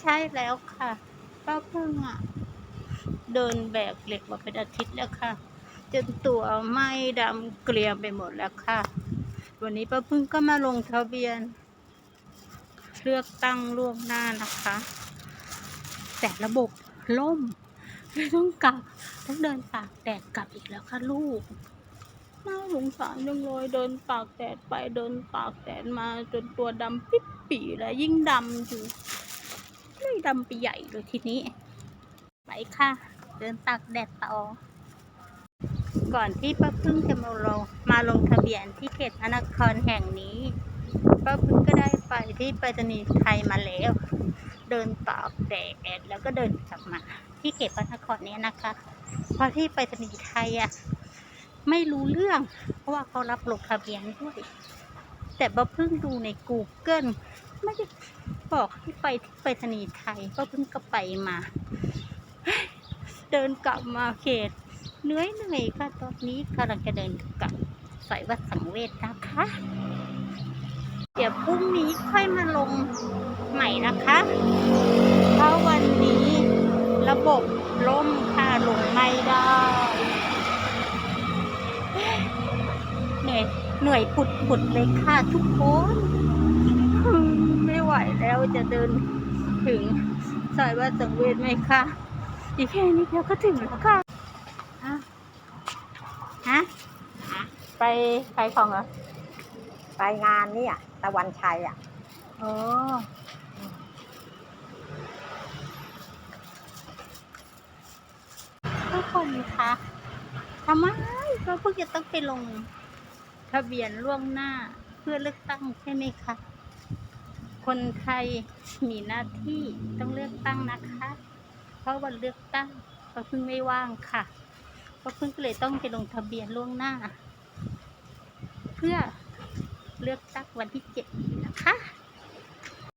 ใช่แล้วค่ะป้าพึ่งอะ เดินแบกเหล็กมาเป็นอาทิตย์แล้วค่ะ จนตัวไหม้ดำเกลียมไปหมดแล้วค่ะ วันนี้ป้าพึ่งก็มาลงทะเบียน เลือกตั้งล่วงหน้านะคะ แต่ระบบล่มเลยต้องกลับ ต้องเดินตากแดดกลับอีกแล้วค่ะลูก น่าสงสารจังเลยเดินตากแดดไปเดินตากแดดมาจนตัวดำปิดปีแล้วยิ่งดำอยู่เลยดำไปใหญ่เลยทีนี้ ไปค่ะ เดินตากแดดต่อ ก่อนที่ป้าพึ่งจะมาลงมาลงทะเบียนที่เขตพระนครแห่งนี้ป้าพึ่งก็ได้ไปที่ไปรษณีย์ไทยมาแล้ว เดินตากแดดแล้วก็เดินกลับมาที่เขตพระนครนี้นะคะ เพราะที่ไปรษณีย์ไทยอะ ไม่รู้เรื่อง เพราะว่าเขารับลงทะเบียนด้วย แต่ป้าเพิ่งดูใน Google ไม่ได้บอกให้ไปที่ไปรษณีย์ไทยป้าเพิ่งก็ไปมา เดินกลับมาเขตเหนื่อยเหนื่อยค่ะตอนนี้กำลังจะเดินกลับสายวัดสังเวชนะคะ เดี๋ยวพรุ่งนี้ค่อยมาลงใหม่นะคะ เพราะวันนี้ระบบล่มค่ะลงไม่ได้ นื่อยเหนื่อยปุดปุดๆเลยค่ะทุกคนอืมไม่ไหวแล้วจะเดินถึงซอยวัดสังเวชไหมคะอีกแค่นี้เดียวก็ถึงแล้วค่ะฮะฮะไปขายของเหรอไปงานเนี่ยตะวันชัยอะอ๋อทุกคนคะทำไมเราเพิ่งจะต้องไปลง ทะเบียนล่วงหน้าเพื่อเลือกตั้งใช่ไหมคะ คนไทยมีหน้าที่ต้องเลือกตั้งนะคะ เพราะวันเลือกตั้งเราเพิ่งไม่ว่างค่ะเราเพิ่งก็เลยต้องไปลงทะเบียนล่วงหน้า เพื่อเลือกตั้งวันที่เจ็ดนะคะ